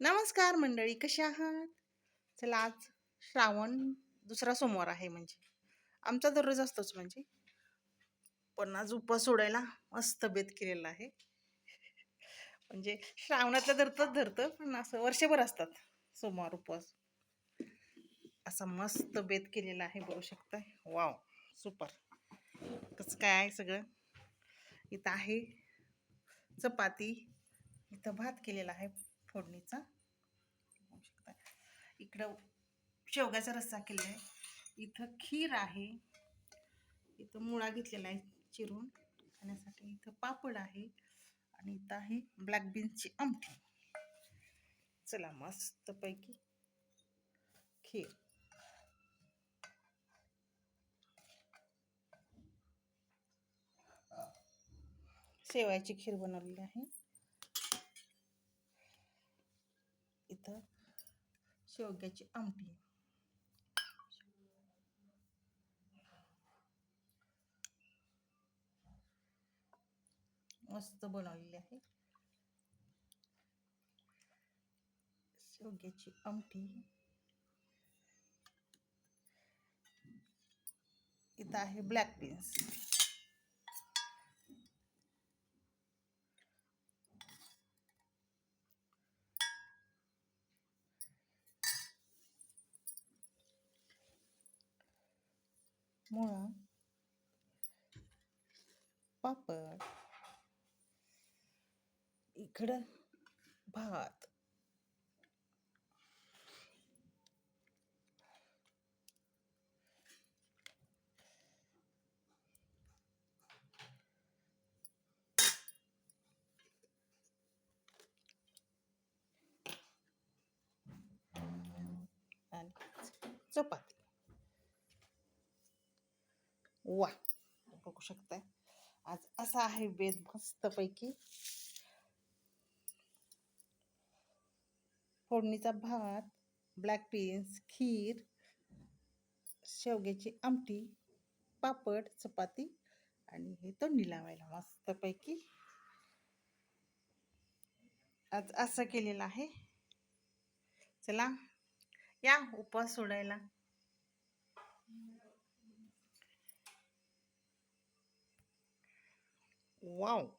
नमस्कार मंडळी कशी आहात? चला आज श्रावण दुसरा सोमवार आहे म्हणजे. आमचा दररोज असतोच म्हणजे. पण आज उपवास सोडायला मस्त बेत केलेला आहे. म्हणजे श्रावणातलं धरतच धरतं पण असं वर्षभर असतात सोमवार उपवास असा मस्त बेत केलेला आहे बघू शकताय. Wow super. कसं काय आहे सगळं? इथं आहे चपाती. इथं भात केलेला आहे. फोडणीचा. बघू शकता. इकडं शेवग्याचा रस्सा केला आहे इथं खीर आहे. इथं मुळा घेतलेला आहे चिरून. खाण्यासाठी इथं पापड आहे. आणि इथं आहे ब्लॅक बीन्सची आमटी. चला मस्तपैकी खीर. शेवायची खीर बनवलेली आहे. इथं शेवग्याची आमटी. मस्त बनवलेली आहे. शेवग्याची आमटी. इथं आहे ब्लॅक बीन्स मुळा पापड. इकडं भात. आणि चपाती. वा बघू शकताय. आज असा आहे बेत मस्तपैकी. फोडणीचा भात ब्लॅक बीन्स खीर शेवग्याची आमटी पापड चपाती आणि हे तोंडी लावायला मस्तपैकी. आज असं केलेलं आहे. चला या उपवास सोडायला. वाव